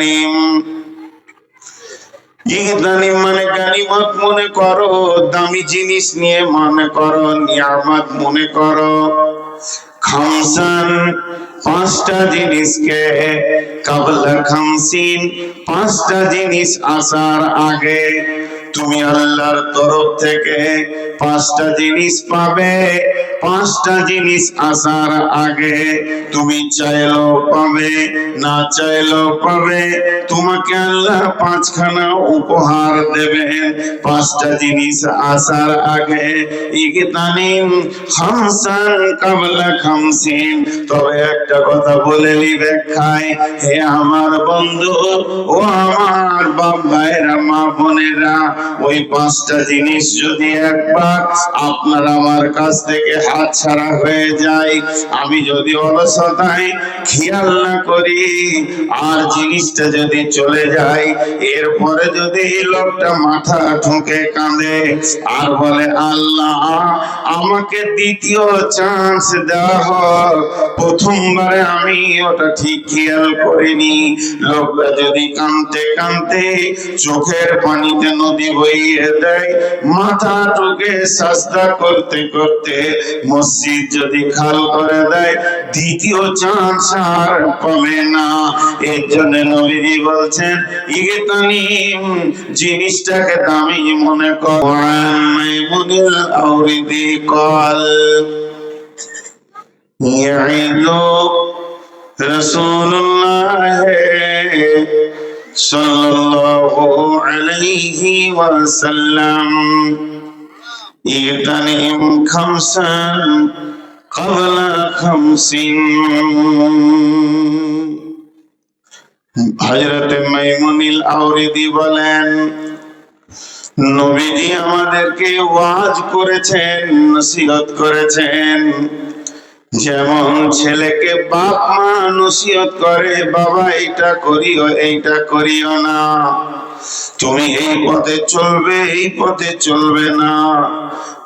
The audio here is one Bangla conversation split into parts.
ইগতানিম ইগতানিম মানে গানিমত মনে করো, দামি জিনিস নিয়ে মনে করো, নিয়ামত মনে করো। খামসান পাঁচটা জিনিসকে কাবলা খামসিন, পাঁচটা জিনিস আসার আগে তুমি আল্লাহর তরফ থেকে পাঁচটা জিনিস পাবে। পাঁচটা জিনিস আসার আগে তুমি চাইলেও পাবে, না চাইলেও পাবে। তোমাকে আল্লাহ পাঁচখানা উপহার দেবে পাঁচটা জিনিস আসার আগে কাবলা খামসিন। তবে একটা কথা বলে ব্যাখ্যায়, হে আমার বন্ধু, ও আমার বাপ মা বোনেরা, ওই পাঁচটা জিনিস যদি একবার আপনার আমার কাছ থেকে হাত ছাড়া হয়ে যায়। আমি যদি অলসতায় খেয়াল না করি, আর জিনিসটা যদি চলে যায়, এরপরে যদি লোকটা মাথা ঠুকে কাঁদে, আর বলে, আল্লাহ, আমাকে দ্বিতীয় চান্স দেওয়া হোক। প্রথমবারে আমি ওটা ঠিক খেয়াল করিনি। লোকটা যদি কাঁদতে কাঁদতে চোখের পানিতে নদী বইয়ে দেয়, মাথা ঠুকে সাজদা করতে করতে মসজিদ যদি খাল করে দেয়, দ্বিতীয় চান্স আর কমে না। এর জন্য নবীজি বলছেন ইগেতানিম জিনিসটাকে দামি মনে করেন কল। ইয়াইদু রাসূলুল্লাহ সাল্লাল্লাহু আলাইহি ওয়াসাল্লাম। عليه وسلم اغتنم خمسا قبل خمس হজরত মাইমুনিল আউরিদি বলেন নবীজি আমাদেরকে ওয়াজ করেছেন নসিহত করেছেন যেমন ছেলেকে বাপ মা নসিহত করে বাবা এইটা করিও এইটা করিও না তুমি এই পথে চলবে, এই পথে চলবে না।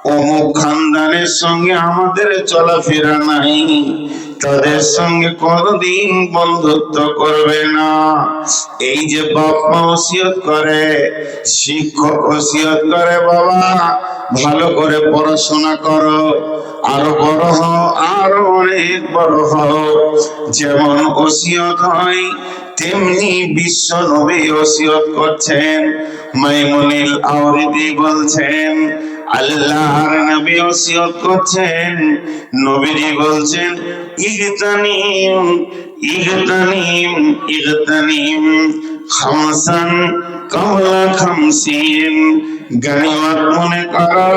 অমুক খানদানের সঙ্গে আমাদের চলাফেরা নাই। তাদের সঙ্গে কোনদিন বন্ধুত্ব করবে না। এই যে বাপ মা ওসিয়ত করে, শিক্ষক ওসিয়ত করে বাবা, ভালো করে পড়াশোনা করো। আরও বড় হও, আরও অনেক বড় হও। যেমন ওসিয়ত হয় তেমনি বিশ্ব নবী ওসিয়ত করছেন। মাইমুনিল আওরিদি বলছেন, আল্লাহর নবী ওসিয়ত করছেন। নবীজি বলছেন, ইগতানিম ইগতানিম ইগতানিম, খামসান কাওলা খামসিন। গানিমত মনে করো,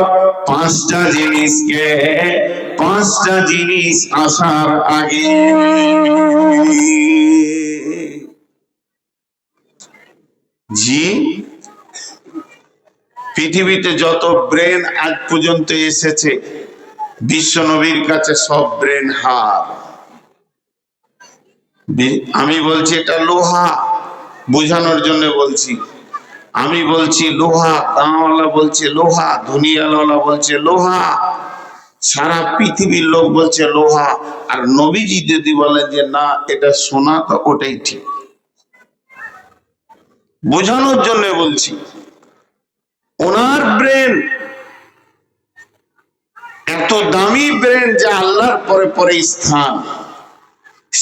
পাঁচটা জিনিসকে, পাঁচটা জিনিস আসার আগে। জি। পৃথিবীতে যত ব্রেন আজ পর্যন্ত এসেছে, বিশ্ব নবীর কাছে সব ব্রেন হার আমি বলছি এটা লোহা, বোঝানোর জন্য বলছি। আমি বলছি লোহা দাঁওয়ালা বলছে লোহা ধুনিয়ালা বলছে লোহা, সারা পৃথিবীর লোক বলছে লোহা। আর নবীজি যদি বলেন যে না, এটা সোনা, তো ওটাই ঠিক। বোঝানোর জন্য বলছি। ওনার ব্রেন এত দামি ব্রেন যে আল্লাহর পরে পরে স্থান।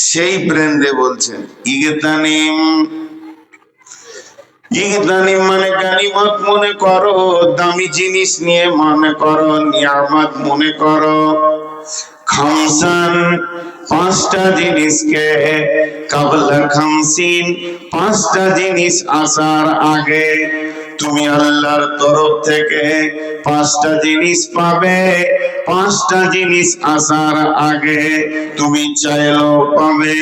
সেই ব্রেন রে বলছেন, ইগতানিম ইগতানিম মানে গানিমত মনে করো, দামি জিনিস নিয়ে মনে করো, নিয়ামত মনে করো। খামসান পাঁচটা জিনিসকে কাবলা খামসিন পাঁচটা জিনিস আসার আগে তুমি আল্লাহর তরফ থেকে পাঁচটা জিনিস পাবে। পাঁচটা জিনিস আসার আগে তুমি চাইলেও পাবে,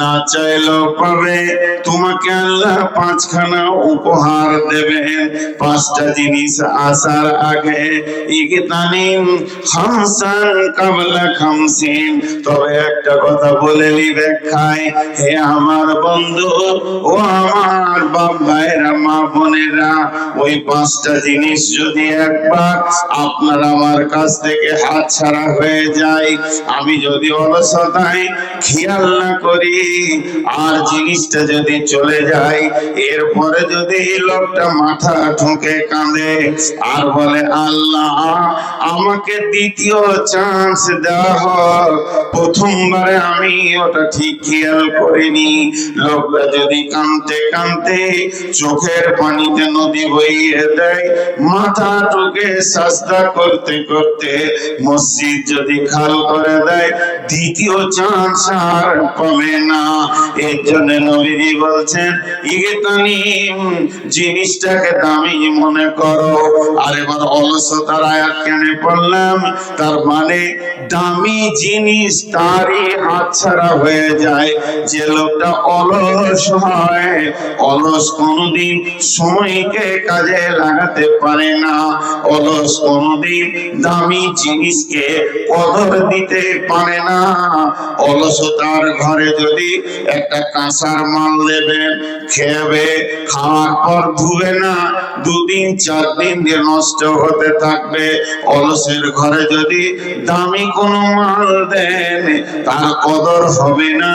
না চাইলেও পাবে। তোমাকে আল্লাহ পাঁচখানা উপহার দেবে পাঁচটা জিনিস আসার আগে ইগতানিম খামসান কাবলা খামসিন। তবে একটা কথা বলে নি ব্যাখ্যায় হে আমার বন্ধু, ও আমার মা বোনেরা, ওই পাঁচটা জিনিস যদি একবার আপনার আমার কাছ থেকে হাত ছাড়া হয়ে যায়, আমি যদি অলসতায় খেয়াল না করি। আর জিনিসটা যদি চলে যায়, এরপরে যদি লোকটা মাথা ঠুকে কাঁদে, আর বলে, আল্লাহ, আমাকে দ্বিতীয় চান্স দেওয়া হোক প্রথমবারে আমি ওটা ঠিক খেয়াল করিনি। লোকটা যদি কানতে কানতে চোখের পানিতে নদী বইয়ে দেয়, মাথা ঠুকে সাজদা করতে করতে মসজিদ যদি খাল করে দেয়, দ্বিতীয় চান্স আর পাবে না এর জন্য নবীজি বলছেন ইগতানিম জিনিসটাকে দামি মনে করো। আর এবার অলসতার আয়াত কেন পড়লাম, তার মানে দামি জিনিস তারই হয়ে যায়। যে লোকটা অলস হয়, অলস কোনদিন সময়কে কাজে লাগাতে পারে না। অলস কোনদিন দামি জিনিসকে কদর দিতে পারে না। অলসতার ঘরে যদি একটা কাঁসার মাল দেবেন খেবে, খাওয়ার পর ধুবে না, দুদিন চার দিন দিয়ে নষ্ট হতে থাকবে, অলসের ঘরে যদি দামি কোনো মাল দেন, তার কদর হবে না।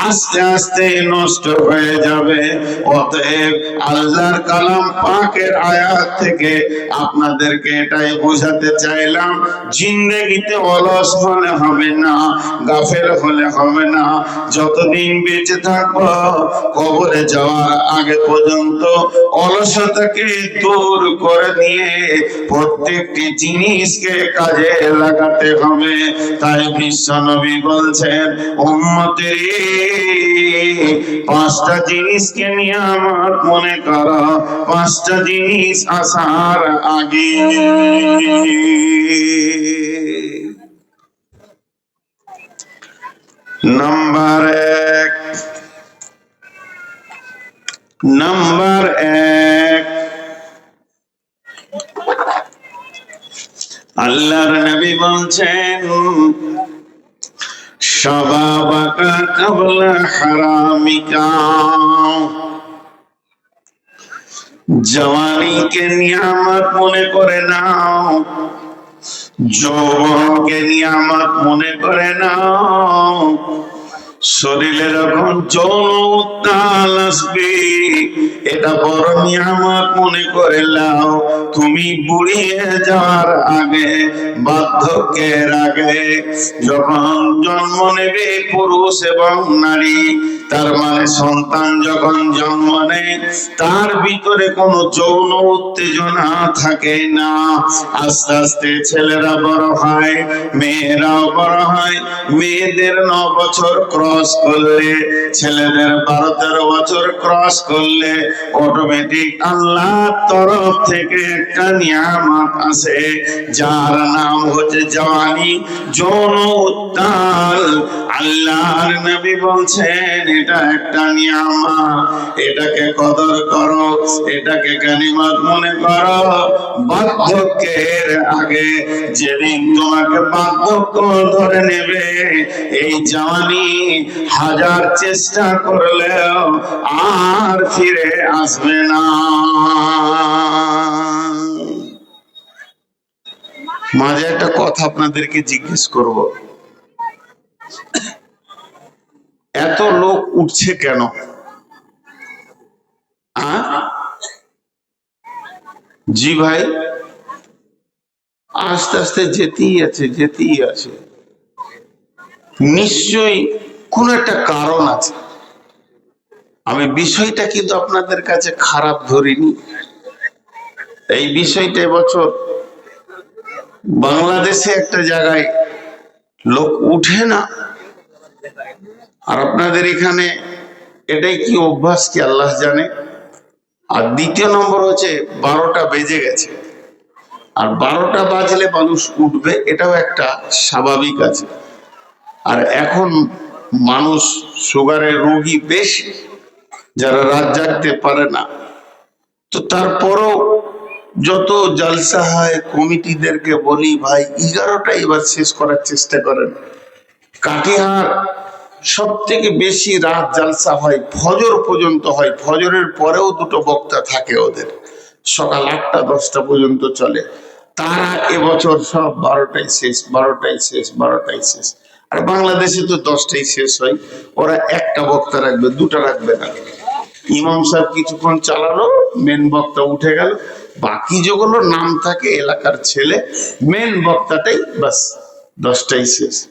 আস্তে আস্তে নষ্ট হয়ে যাবে। অতএব আল্লাহর কালাম পাকের আয়াত থেকে আপনাদেরকে এটাই বোঝাতে চাইলাম, জিন্দগিতে অলস হলে হবে না, গাফেল হলে হবে না। যতদিন বেঁচে থাকব, কবরে যাওয়ার আগে পর্যন্ত অলসতাকে দূর করে দিয়ে প্রত্যেকটি জিনিসকে কাজে লাগাতে হবে। তাই বিশ্ব নবী বলছেন, উম্মতের পাঁচটা জিনিসকে নিয়ে আমার মনে করো, পাঁচটা জিনিস আসার আগে। নাম্বার এক নাম্বার এক, আল্লাহর নবী বলছেন সবাবাকা কাবলা حرامك. জওয়ানিকে নিয়ামত মনে করে নাও। যৌবনকে নিয়ামত মনে করে নাও। শরীরে যখন যৌন উত্তাল আসবে। এটা বড় নিয়ামত মনে করে নাও তুমি বুড়িয়ে যাওয়ার আগে, বার্ধক্যের আগে, যখন জন্ম নেবে পুরুষ এবং নারী, তার মানে সন্তান যখন জন্ম নেয়, তার ভিতরে কোনো যৌন উত্তেজনা থাকে না। আস্তে আস্তে ছেলেরা বড় হয়, মেয়েরাও বড় হয়, মেয়েদের ন বছর ক্রস করলে, ছেলেদের বারো তেরো বছর ক্রস করলে অটোমেটিক আল্লাহ তরফ থেকে একটা নিয়ামত আছে, যার নাম হচ্ছে জওয়ানি যৌন উত্তাল। আল্লাহর নবী বলছেন, এটা একটা নিয়ামা এটাকে কদর করো, এটাকে গানিমত মনে করো। বার্ধক্যের আগে যেদিন তোমাকে বার্ধক্য ধরে নেবে, এই জওয়ানি হাজার চেষ্টা করলেও আর ফিরে আসবে না। মাঝে একটা কথা আপনাদেরকে জিজ্ঞেস করব। এত লোক উঠছে কেন? জি ভাই। আস্তে আস্তে যেতেই আছে যেতেই আছে। নিশ্চয়ই কোন একটা কারণ আছে। আমি বিষয়টা কিন্তু আপনাদের কাছে খারাপ ধরিনি। এই বিষয়টা এবছর বাংলাদেশে একটা জায়গায় লোক উঠে না। আর আপনাদের এখানে এটাই কি অভ্যাস কি আল্লাহ জানে? আর দ্বিতীয় নম্বর হচ্ছে বারোটা বেজে গেছে। আর বারোটা বাজলে মানুষ উঠবে, এটাও একটা স্বাভাবিক আছে। আর এখন মানুষ সুগারের রোগী বেশি, যারা রাত জাগতে পারে না। তো তারপরও যত জলসা হয়, কমিটিদেরকে বলি, ভাই এগারোটা এবার শেষ করার চেষ্টা করেন। কাটিহার সব থেকে বেশি রাত জালসা হয়, ফজর পর্যন্ত হয়। ফজরের পরেও দুটো বক্তা থাকে ওদের। সকাল আটটা, দশটা পর্যন্ত চলে। তারা এবছর সব বারোটাই শেষ, বারোটায় শেষ বারোটায় শেষ। আর বাংলাদেশে তো দশটাই শেষ হয়। ওরা একটা বক্তা রাখবে, দুটা রাখবে না। ইমাম সাহেব কিছুক্ষণ চালালো মেন বক্তা উঠে গেল। বাকি যেগুলো নাম থাকে, এলাকার ছেলে মেন বক্তাটাই বাস, দশটাই শেষ।